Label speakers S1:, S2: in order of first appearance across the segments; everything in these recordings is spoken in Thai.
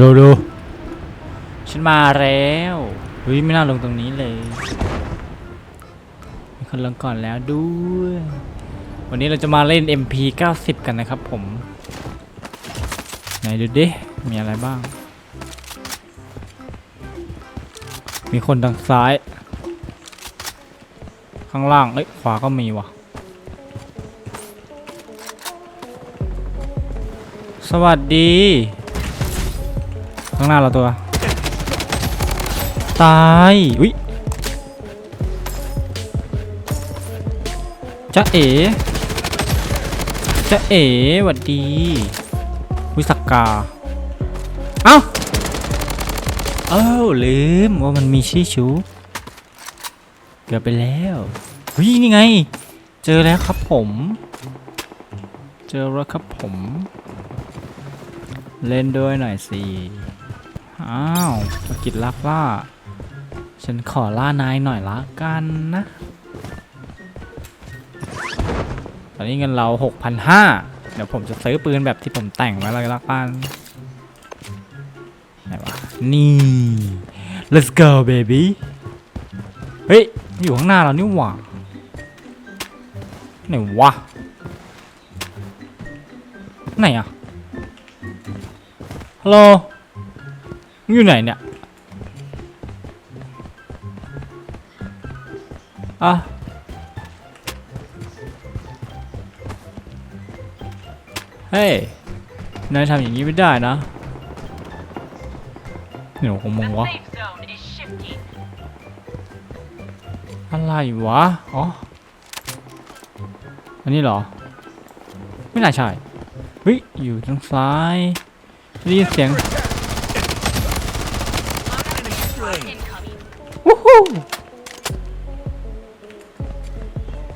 S1: ดูดูฉันมาแล้วเฮ้ยไม่น่าลงตรงนี้เลยมีคนลงก่อนแล้วด้วยวันนี้เราจะมาเล่น MP 90 กันนะครับผมไหนดูดิ มีอะไรบ้าง มีคนทางซ้าย ข้างล่าง เอ้ย ขวาก็มีว่ะ สวัสดีางหน้าเราตัว ตายอุ้ยจะเอ๋จะเอ๋หวัดดีวิสักกา เอ้า เอ้าลืมว่ามันมีชื่อชู เกือบไปแล้วเฮ้ยนี่ไง เจอแล้วครับผม เจอแล้วครับผม เล่นด้วยหน่อยสิ อ้าวภารกิจลักล่า ฉันขอล่านายหน่อยละกันนะ ตอนนี้เงินเรา6,500เดี๋ยวผมจะซื้อปืนแบบที่ผมแต่งไว้เลยละกันไหนวะ นี่ let's go baby เฮ้ย อยู่ข้างหน้าเรานี่หว่าไหนวะ ไหนอะฮัลโหล มึงอยู่ไหนเนี่ยอะเฮ้ย นายทำอย่างนี้ไม่ได้นะเดี๋ยวของมึงวะ อะไรวะ อ๋อ อันนี้เหรอ ไม่น่าใช่เฮ้ย อยู่ทางซ้ายได้ยินเสียง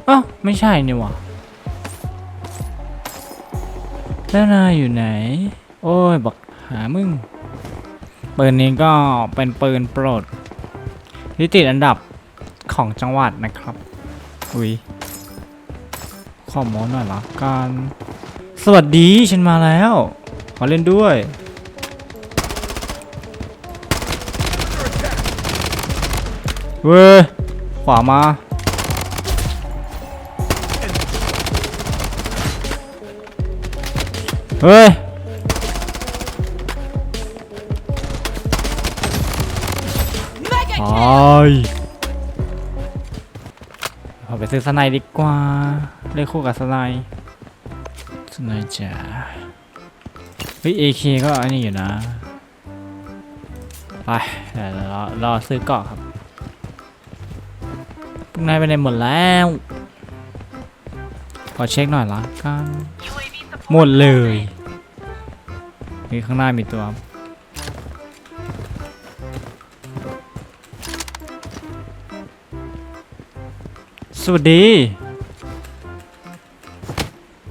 S1: อ้าไม่ใช่นี่หว่าแล้วนายอยู่ไหน โอ้ยบักหามึงปืนนี้ก็เป็นปืนโปรดที่ติดอันดับของจังหวัดนะครับ อุ้ยขอโมหน่อยละกัน สวัสดีฉันมาแล้วมาเล่นด้วย ว้ย ขวามา เฮ้ย
S2: Mega
S1: ไอ
S2: kill.
S1: เอาไปซื้อสไนด์ดีกว่าเล่นคู่กับสไนด์สไนด์จ้าเฮ้ย AK ก็อันนี้อยู่นะ ไปเดี๋ยวรอรอซื้อเกาะครับพวก นายไปไหนหมดแล้ว ขอเช็คหน่อยละกัน
S2: UAV support
S1: หมดเลย
S2: online.
S1: มีข้างหน้ามีตัว สวัสดี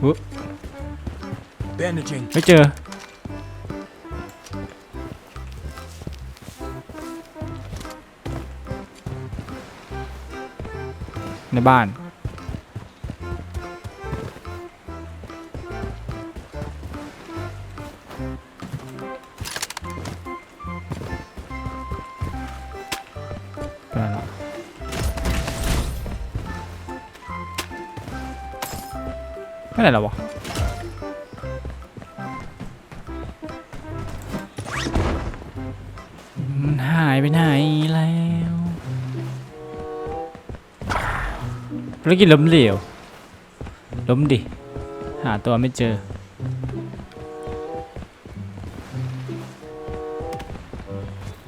S1: อุ๊ย
S3: Bandaging.
S1: ไม่เจอ ในบ้านไปแล้วไหนแล้ววะหายไปไหนแล้ วภารกิจล้มเหลว ล้มดิ หาตัวไม่เจอ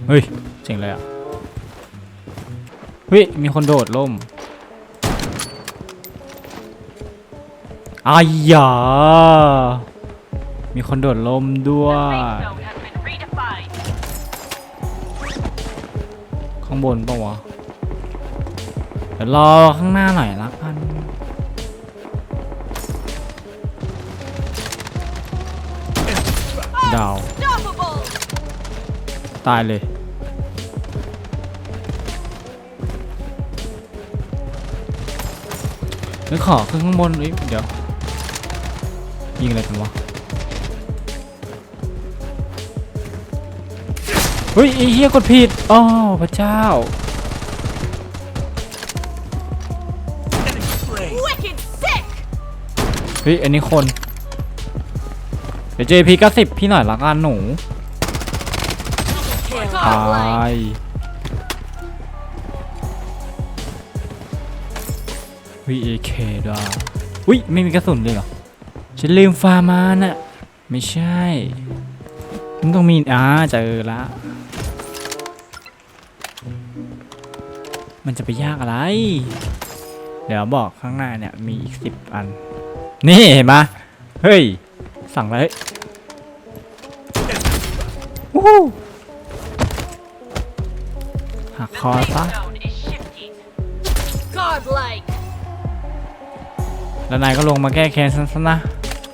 S1: เฮ้ย เจ๋งเลยอะ เฮ้ย มีคนโดดล่มอายามีคนโดดล่มด้วย ข้างบนปะวะ เดี๋ยวรอข้างหน้าหน่อยละาว
S2: Unstoppable.
S1: ตายเลยเดี๋ยวขอขึ้นข้างบนเอ้ยเดี๋ยว ยิงอะไรกันวะ เฮ้ยไอ้เฮียกดผิดอ๋อพระเจ้า
S3: Enemy slain.
S2: Wicked sick!
S1: เฮ้ย อันนี้คนเดี๋ยว JP ก็สิบพี่หน่อยละกันหนูตายวิเอเคด้วยอุ้ยไม่มีกระสุนเลยเหรอ ฉันลืมฟาร์มาน่ะ ไม่ใช่มันต้องมีอ่าเจอละ มันจะไปยากอะไร เดี๋ยวบอกข้างหน้าเนี่ย มีอีกสิบอัน นี่เห็นปะเฮ้ย สั่งเลย หักคอซะ แล้วนายก็ลงมาแก้แค้นซะนะ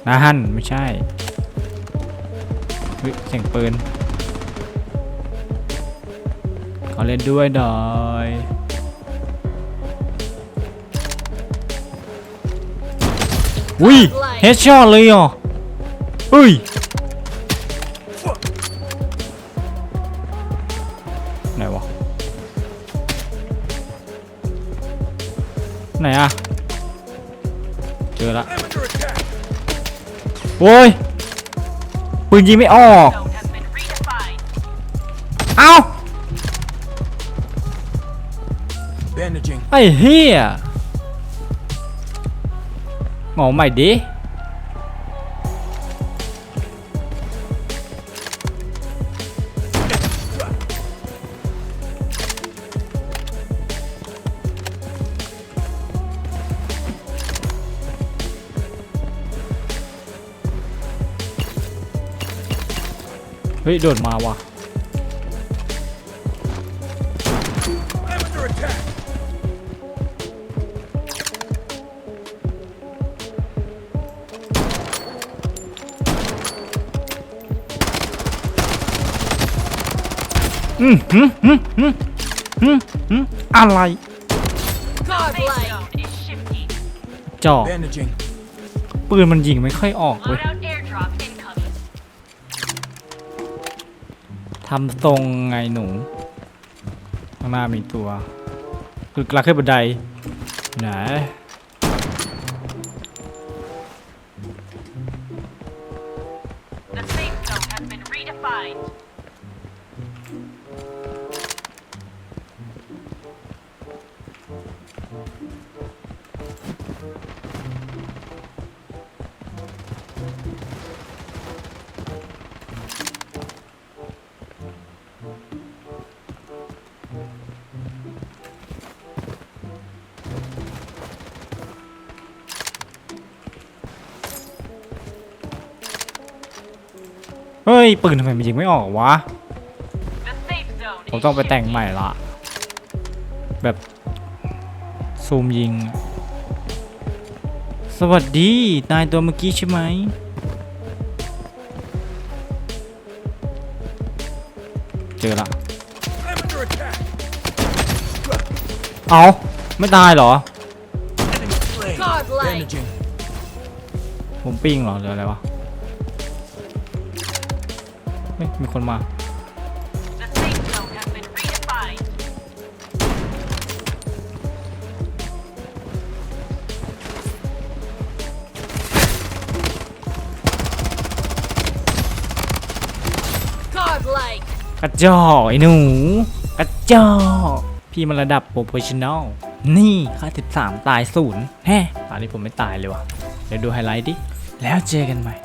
S1: นะฮันไม่ใช่เฮ้ยเสียงปืนขอเล่นด้วยดอยอุ้ยเฮดช็อตเลยเหรออุ้ย ไหนอะเจอละ
S3: I'm under attack.
S1: โอ้ยปืนยิงไม่ออก
S2: Zone has been redefined.
S1: เอ้า
S3: Bandaging.
S1: ไอ้เฮียหมอใหม่ดิ เฮ้ย โดดมาว่ะ
S3: I'm under attack.
S1: อืมหืมหืมหืมหืมหืมอะไร
S2: Safe
S4: Godlike!
S2: zone is shifting.
S1: จอก
S3: Bandaging.
S1: ปืนมันยิงไม่ค่อยออกเว้ย ทำทรงไงหนู ข้างหน้ามีตัวคือกลักขึ้นบันไดไหน เฮ้ย ปืนทำไมมันยิงไม่ออกวะ
S2: The safe zone
S1: ผม
S2: is
S1: ต้องไปแต่ง
S2: shifting.
S1: ใหม่ละ แบบ ซูมยิง สวัสดี นายตัวเมื่อกี้ใช่ไหม เจอละ
S3: I'm under attack.
S1: เอาไม่ตายเหรอ
S3: Enemy slain.
S4: Godlike!
S3: Bandaging.
S1: ผมปิ้งเหรอหรืออะไรวะ เฮ้ยมีคนมา
S2: The safe zone has been redefined.
S4: Godlike!
S1: กระจอกไอ้หนู กระจอกพี่มันระดับโปรเฟชชั่นอลนี่ค่า13 ตายศูนย์แฮ่ตอนนี้ผมไม่ตายเลยวะเดี๋ยวดูไฮไลท์ดิ แล้วเจอกันใหม่